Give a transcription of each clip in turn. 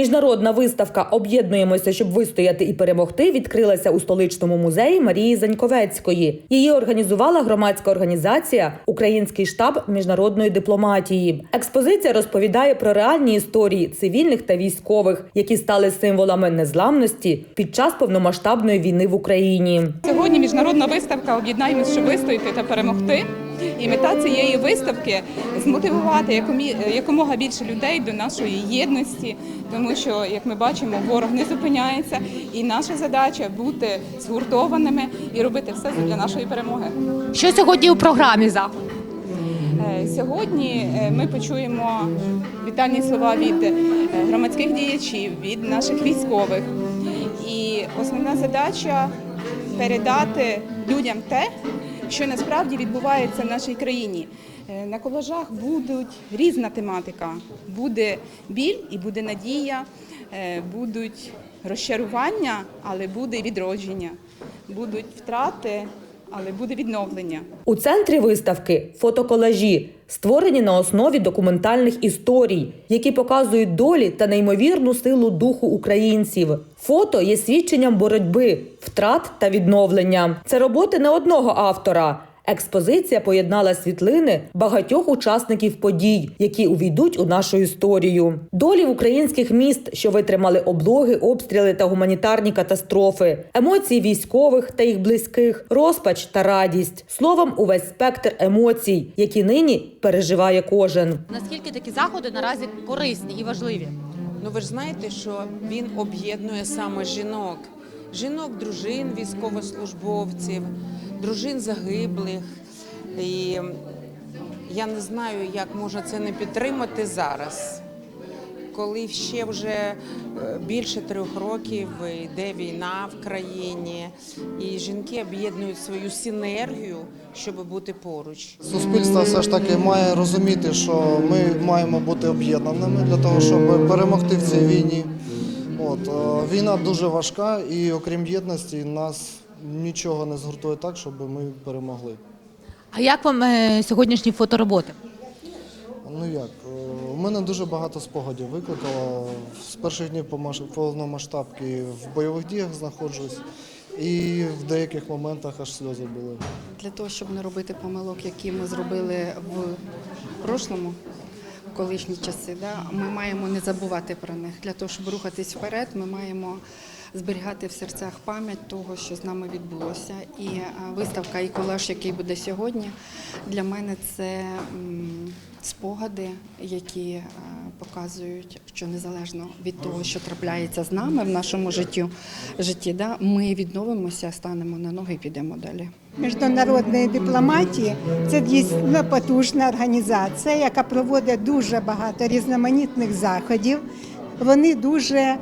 Міжнародна виставка Об'єднуємося, щоб вистояти і перемогти відкрилася у столичному музеї Марії Заньковецької. Її організувала громадська організація Український штаб міжнародної дипломатії. Експозиція розповідає про реальні історії цивільних та військових, які стали символами незламності під час повномасштабної війни в Україні. Сьогодні міжнародна виставка Об'єднаємось, щоб вистояти та перемогти. І мета цієї виставки змотивувати якомога більше людей до нашої єдності, тому що, як ми бачимо, ворог не зупиняється, і наша задача бути згуртованими і робити все для нашої перемоги. Що сьогодні у програмі заходу? Е, Сьогодні е, ми почуємо вітальні слова від е, громадських діячів, від наших військових. І основна задача передати людям те, що насправді відбувається в нашій країні. Е, На колажах будуть різна тематика. Буде біль і буде надія, е, будуть розчарування, але буде відродження, будуть втрати, але буде відновлення. У центрі виставки фотоколажі, створені на основі документальних історій, які показують долі та неймовірну силу духу українців. Фото є свідченням боротьби, втрат та відновлення. Це роботи не одного автора. Експозиція поєднала світлини багатьох учасників подій, які увійдуть у нашу історію. Долі українських міст, що витримали облоги, обстріли та гуманітарні катастрофи, емоції військових та їх близьких, розпач та радість. Словом, увесь спектр емоцій, які нині переживає кожен. Наскільки такі заходи наразі корисні і важливі? Ну ви ж знаєте, що він об'єднує саме жінок, жінок, дружин, військовослужбовців, дружин загиблих. І я не знаю, як можна це не підтримати зараз, коли ще вже е, більше трьох років йде війна в країні, і жінки об'єднують свою синергію, щоб бути поруч. Суспільство все ж таки має розуміти, що ми маємо бути об'єднаними для того, щоб перемогти в цій війні. От, е, війна дуже важка, і окрім єдності, нас нічого не згуртує так, щоб ми перемогли. А як вам е, сьогоднішні фотороботи? Ну як, е, у мене дуже багато спогадів викликало. З перших днів помаш- повномасштабки в бойових діях знаходжусь, і в деяких моментах аж сльози були. Для того, щоб не робити помилок, які ми зробили в прошлому, колишні часи, да, ми маємо не забувати про них. Для того, щоб рухатись вперед, ми маємо зберігати в серцях пам'ять того, що з нами відбулося. І е, виставка і колаж, який буде сьогодні, для мене це спогади, які е, показують, що незалежно від того, що трапляється з нами в нашому життю, житті, да, ми відновимося, станемо на ноги і підемо далі. Міжнародної дипломатії це дійсно потужна організація, яка проводить дуже багато різноманітних заходів. Вони дуже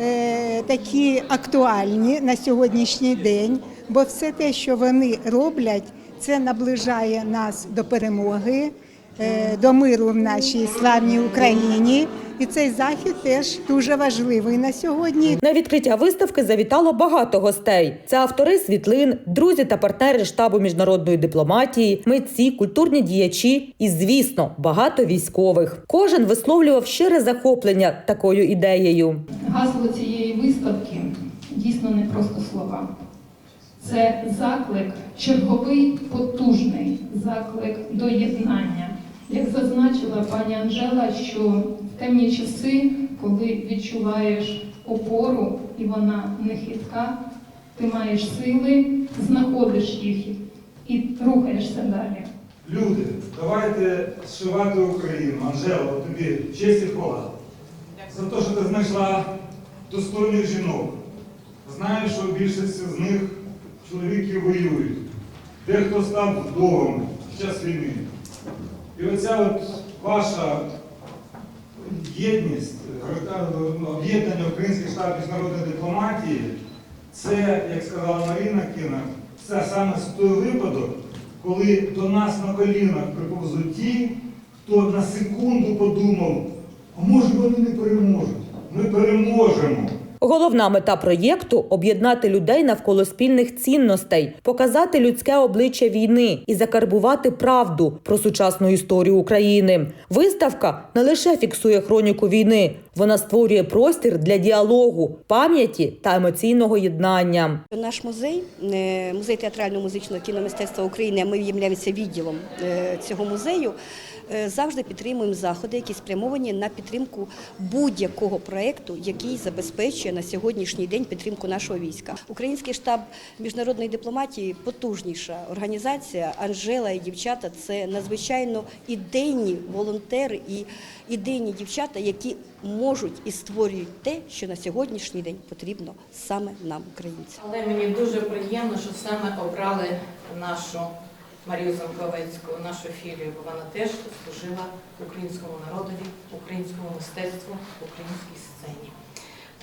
е, такі актуальні на сьогоднішній день, бо все те, що вони роблять, це наближає нас до перемоги, до миру в нашій славній Україні. І цей захід теж дуже важливий на сьогодні. На відкриття виставки завітало багато гостей. Це автори світлин, друзі та партнери штабу міжнародної дипломатії, митці, культурні діячі і, звісно, багато військових. Кожен висловлював щире захоплення такою ідеєю. Гасло цієї виставки дійсно не просто слова. Це заклик, черговий потужний заклик до єднання. Як зазначила пані Анжела, що в темні часи, коли відчуваєш опору і вона не хитка, ти маєш сили, знаходиш їх і рухаєшся далі. Люди, давайте зшивати Україну. Анжела, тобі честь і хвала. За те, що ти знайшла достойних жінок. Знаю, що більшість з них чоловіки воюють. Дехто став вдовами під час війни. І оця от ваша єдність, е, об'єднання Український штаб міжнародної дипломатії, це, як сказала Марина Кіна, це саме той випадок, коли до нас на колінах приповзуть ті, хто на секунду подумав, а може вони не переможуть. Ми переможемо. Головна мета проєкту об'єднати людей навколо спільних цінностей, показати людське обличчя війни і закарбувати правду про сучасну історію України. Виставка не лише фіксує хроніку війни, вона створює простір для діалогу, пам'яті та емоційного єднання. Наш музей, е, музей театрально-музичного кіномистецтва України, ми являємося відділом е, цього музею. е, Завжди підтримуємо заходи, які спрямовані на підтримку будь-якого проєкту, який забезпечує на сьогоднішній день підтримку нашого війська. Український штаб міжнародної дипломатії потужніша організація. Анжела і дівчата це надзвичайно ідейні волонтери і ідейні дівчата, які можуть і створюють те, що на сьогоднішній день потрібно саме нам, українцям. Але мені дуже приємно, що саме обрали нашу Марію Замковецьку, нашу філію, бо вона теж служила українському народові, українському мистецтву, українській сцені.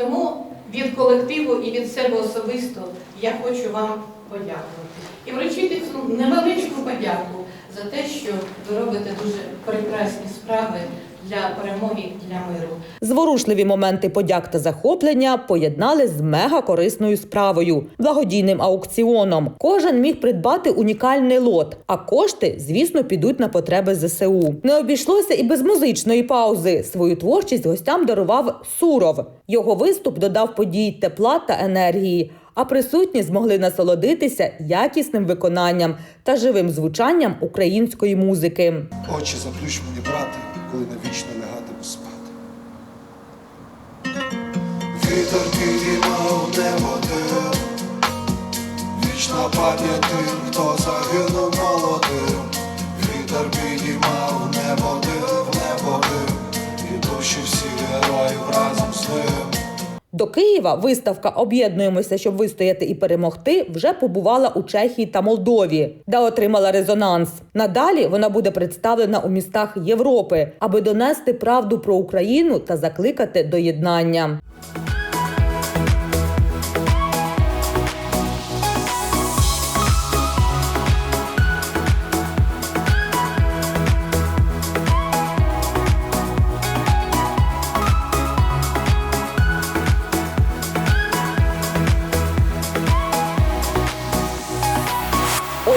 Тому від колективу і від себе особисто я хочу вам подякувати. І вручити цю невеличку подяку за те, що ви робите дуже прекрасні справи для перемоги, для миру. Зворушливі моменти подяк та захоплення поєднали з мега корисною справою благодійним аукціоном. Кожен міг придбати унікальний лот, а кошти, звісно, підуть на потреби ЗСУ. Не обійшлося і без музичної паузи. Свою творчість гостям дарував Суров. Його виступ додав подій тепла та енергії. А присутні змогли насолодитися якісним виконанням та живим звучанням української музики. Очі заплющ мені, брате, коли навічно лягатиму спати. Вітер підіймав дим, вічна пам'ять хто загинув До Києва виставка Об'єднуємося, щоб вистояти і перемогти вже побувала у Чехії та Молдові, де отримала резонанс. Надалі вона буде представлена у містах Європи, аби донести правду про Україну та закликати до єднання.